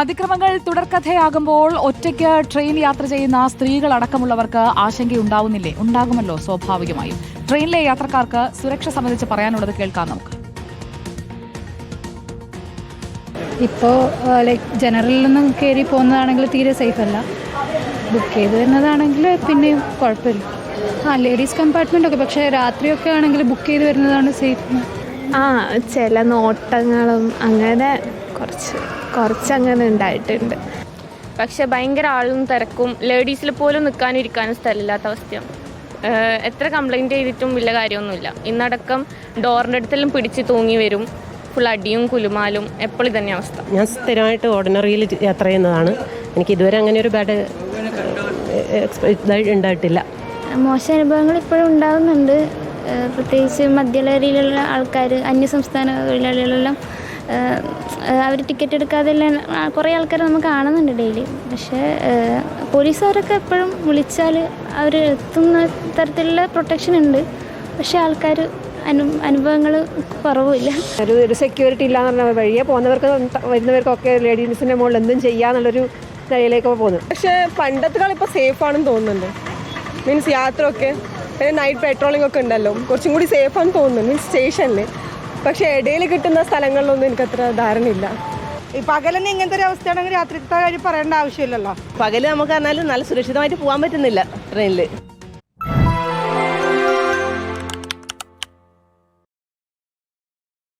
അതിക്രമങ്ങൾ തുടർക്കഥയാകുമ്പോൾ ഒറ്റയ്ക്ക് ട്രെയിൻ യാത്ര ചെയ്യുന്ന സ്ത്രീകൾ അടക്കമുള്ളവർക്ക് ആശങ്കയുണ്ടാവുന്നില്ലേ? ഉണ്ടാകുമല്ലോ സ്വാഭാവികമായും. ട്രെയിനിലെ യാത്രക്കാർക്ക് സുരക്ഷ സംബന്ധിച്ച് പറയാനുള്ളത് കേൾക്കാം നമുക്ക്. ഇപ്പോൾ ലൈക്ക് നിന്നും കയറി പോകുന്നതാണെങ്കിൽ തീരെ സേഫ് അല്ല ബുക്ക് ചെയ്ത് വരുന്നതാണെങ്കിൽ പിന്നെയും കുഴപ്പമില്ല. ആ ലേഡീസ് കമ്പാർട്ട്മെന്റ് ഒക്കെ പക്ഷേ രാത്രിയൊക്കെ ആണെങ്കിൽ ബുക്ക് ചെയ്ത് വരുന്നതാണ് സേഫ്. ആ ചില നോട്ടങ്ങളും അങ്ങനെ കുറച്ച് കുറച്ച് അങ്ങനെ ഉണ്ടായിട്ടുണ്ട്. പക്ഷെ ഭയങ്കര ആളും തിരക്കും ലേഡീസിൽ പോലും നിൽക്കാനും ഇരിക്കാനും സ്ഥലമില്ലാത്ത അവസ്ഥയാണ് എത്ര കംപ്ലൈന്റ് ചെയ്തിട്ടും വലിയ കാര്യമൊന്നുമില്ല. ഇന്നടക്കം ഡോറിന്റെ അടുത്തെല്ലാം പിടിച്ച് തൂങ്ങി വരും. ഫുൾ അടിയും കുലുമാലും എപ്പോഴും തന്നെ അവസ്ഥ. ഞാൻ സ്ഥിരമായിട്ട് ഓർഡിനറിയിൽ യാത്ര ചെയ്യുന്നതാണ്. എനിക്ക് ഇതുവരെ അങ്ങനെ ഒരു ബാഡ് ഉണ്ടായിട്ടില്ല. മോശം അനുഭവങ്ങൾ ഇപ്പോഴും ഉണ്ടാകുന്നുണ്ട് പ്രത്യേകിച്ച് മധ്യലഹരിയിലുള്ള ആൾക്കാർ അന്യസംസ്ഥാന തൊഴിലാളികളെല്ലാം അവർ ടിക്കറ്റ് എടുക്കാതെ എല്ലാം കുറേ ആൾക്കാർ നമ്മൾ കാണുന്നുണ്ട് ഡെയിലി. പക്ഷേ പോലീസുകാരൊക്കെ എപ്പോഴും വിളിച്ചാൽ അവർ എത്തുന്ന തരത്തിലുള്ള പ്രൊട്ടക്ഷൻ ഉണ്ട്. പക്ഷേ ആൾക്കാർ അനു അനുഭവങ്ങൾ കുറവുമില്ല ഒരു ഒരു സെക്യൂരിറ്റി ഇല്ലാന്ന് പറഞ്ഞാൽ വഴിയെ പോകുന്നവർക്ക് വരുന്നവർക്കൊക്കെ ലേഡീസിന്റെ മുകളിൽ എന്തും ചെയ്യാന്നുള്ളൊരു നിലയിലേക്ക് പോകുന്നു. പക്ഷേ പണ്ടത്തെ ഇപ്പോൾ സേഫ് ആണെന്ന് തോന്നുന്നുണ്ട്. മീൻസ് യാത്ര ഒക്കെ പിന്നെ നൈറ്റ് പെട്രോളിംഗ് ഒക്കെ ഉണ്ടല്ലോ. കുറച്ചും കൂടി സേഫ് ആണെന്ന് തോന്നുന്നു മീൻസ് സ്റ്റേഷനിൽ പക്ഷേ ഇടയിൽ കിട്ടുന്ന സ്ഥലങ്ങളിലൊന്നും എനിക്ക് അത്ര ധാരണയില്ല. ഈ പകലെന്നെ ഇങ്ങനത്തെ ഒരു അവസ്ഥയാണെങ്കിൽ രാത്രിത്തെ കാര്യം പറയേണ്ട ആവശ്യമില്ലല്ലോ. പകൽ നമുക്ക് പറഞ്ഞാൽ നല്ല സുരക്ഷിതമായിട്ട് പോകാൻ പറ്റുന്നില്ല ട്രെയിനിൽ